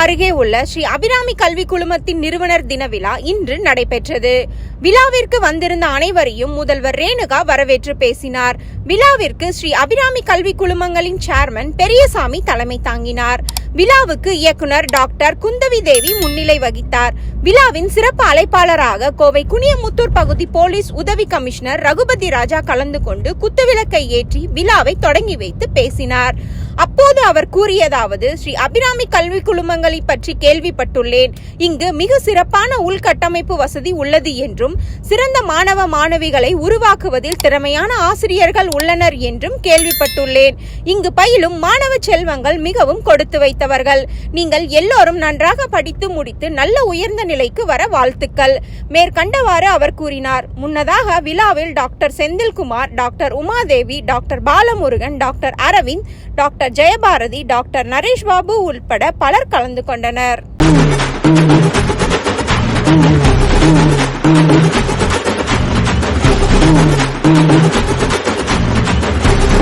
அருகே உள்ள ஸ்ரீ அபிராமி கல்வி குழுமத்தின் நிறுவனர் தின விழா இன்று நடைபெற்றது. விழாவிற்கு வந்திருந்த அனைவரையும் முதல்வர் ரேணுகா வரவேற்று பேசினார். விழாவிற்கு ஸ்ரீ அபிராமி கல்வி குழுமங்களின் சேர்மன் பெரியசாமி தலைமை தாங்கினார். விழாவுக்கு இயக்குனர் டாக்டர் குந்தவி தேவி முன்னிலை வகித்தார். விழாவின் சிறப்பு அழைப்பாளராக கோவை குனியமுத்தூர் பகுதி போலீஸ் உதவி கமிஷனர் ரகுபதி ராஜா கலந்து கொண்டு குத்துவிளக்கை ஏற்றி விழாவை தொடங்கி வைத்து பேசினார். அப்போது அவர் கூறியதாவது ஸ்ரீ அபிராமி கல்வி குழுமங்களை பற்றி கேள்விப்பட்டுள்ளேன். இங்கு மிக சிறப்பான உள்கட்டமைப்பு வசதி உள்ளது என்றும் சிறந்த மாணவ மாணவிகளை உருவாக்குவதில் திறமையான ஆசிரியர்கள் உள்ளனர் என்றும் கேள்விப்பட்டுள்ளேன். இங்கு பயிலும் மாணவ செல்வங்கள் மிகவும் கொடுத்து வைத்தவர்கள். நீங்கள் எல்லோரும் நன்றாக படித்து முடித்து நல்ல உயர்ந்த நிலைக்கு வர வாழ்த்துக்கள். மேற்கண்டவாறு அவர் கூறினார். முன்னதாக விழாவில் doctor Senthilkumar doctor Umadevi doctor Balamurugan doctor Aravind doctor Jayabharathi doctor Naresh Babu உள்பட பலர் கலந்து கொண்டனர்.